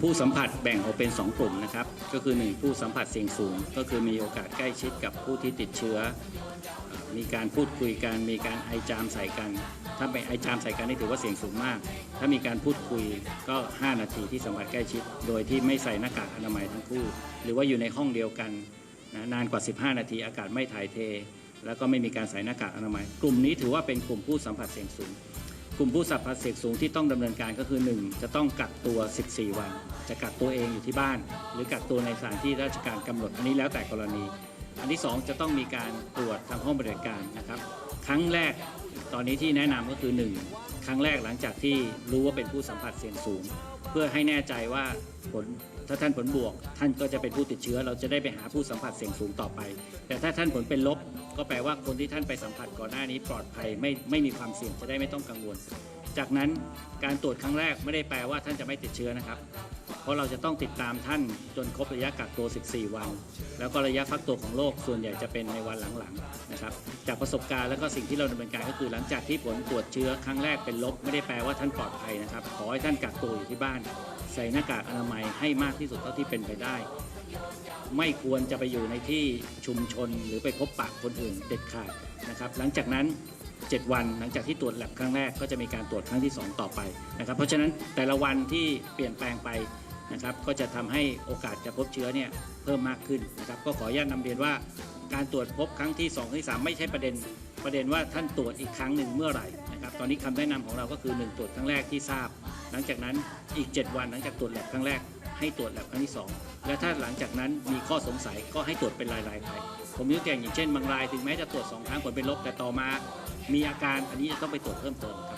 ผู้สัมผัสแบ่งออกเป็น 2 กลุ่มนะครับ ก็คือ 1 ผู้สัมผัสเสี่ยงสูง ก็คือมีโอกาสใกล้ชิดกับผู้ที่ติดเชื้อเอ่อมีการพูดคุยกัน มีการไอจามใส่กัน ถ้าไปไอจามใส่กันนี่ถือว่าเสี่ยงสูงมาก ถ้ามีการพูดคุยก็ 5 นาทีที่สัมผัสใกล้ชิด โดยที่ไม่ใส่หน้ากากอนามัยทั้งคู่ หรือว่าอยู่ในห้องเดียวกันนะนานกว่า 15 นาทีอากาศไม่ถ่ายเท แล้วก็ไม่มีการใส่หน้ากากอนามัย กลุ่มนี้ถือว่าเป็นกลุ่มผู้สัมผัสเสี่ยงสูง กลุ่มผู้สัมผัสเสี่ยงสูงที่ต้องดำเนินการก็คือ 1 จะต้องกักตัว 14 วัน จะกักตัวเองอยู่ที่บ้าน หรือกักตัวในสถานที่ราชการกำหนดอันนี้แล้วแต่กรณี อันที่ 2 จะต้องมีการตรวจทางห้องบริการนะครับ ครั้งแรก ตอนนี้ที่แนะนำก็คือ 1 ครั้งแรกหลังจากที่รู้ว่าเป็นผู้สัมผัสเสี่ยงสูง เพื่อให้แน่ใจว่าผลถ้าท่านผลบวก ท่านก็จะเป็นผู้ติดเชื้อ เราจะได้ไปหาผู้สัมผัสเสี่ยงสูงต่อไป แต่ถ้าท่านผลเป็นลบ ก็แปลว่าคนที่ท่านไปสัมผัสก่อนหน้านี้ปลอดภัยไม่ไม่มีความเสี่ยงจะได้ไม่ต้องกังวล จากนั้นการตรวจครั้งแรกไม่ได้แปลว่าท่านจะไม่ติดเชื้อนะครับ เพราะเราจะต้องติดตามท่านจนครบระยะกักตัว 14 วัน แล้วก็ระยะฟักตัวของโรคส่วนใหญ่จะเป็นในวันหลังๆนะครับ จากประสบการณ์แล้วก็สิ่งที่เราดำเนินการก็คือหลังจากที่ผลตรวจเชื้อครั้งแรกเป็นลบไม่ได้แปลว่าท่านปลอดภัยนะครับ ขอให้ท่านกักตัวอยู่ที่บ้าน ใส่หน้ากากอนามัยให้มากที่สุดเท่าที่เป็นไปได้ ไม่ควรจะไปอยู่ในที่ชุมชนหรือไปพบปะคนอื่นเด็ดขาดนะครับ หลังจากนั้น7 วันหลังจากที่ตรวจแลบครั้งแรกก็จะมีการตรวจครั้งที่ 2 ต่อไปนะครับเพราะฉะนั้นแต่ละวันที่เปลี่ยนแปลงไป นะครับก็จะทำให้โอกาสจะพบเชื้อเนี่ยเพิ่มมากขึ้นนะครับก็ขออนุญาตนำเรียนว่าการตรวจพบครั้งที่2ครั้งที่3ไม่ใช่ประเด็น ประเด็นว่าท่านตรวจอีกครั้งหนึ่งเมื่อไหร่นะครับตอนนี้คำแนะนำของเราก็คือ 1 ตรวจครั้งแรกที่ทราบ หลังจากนั้นอีก 7 วันหลังจากตรวจแลบครั้งแรกให้ตรวจแลบครั้งที่ 2 และถ้าหลังจากนั้นมีข้อสงสัยก็ให้ตรวจเป็นรายๆไปผมยกตัวอย่างอย่างเช่นบางรายถึงแม้จะตรวจสองครั้งผลเป็นลบแต่ต่อมา มีอาการอันนี้จะต้องไปตรวจเพิ่มเติมครับ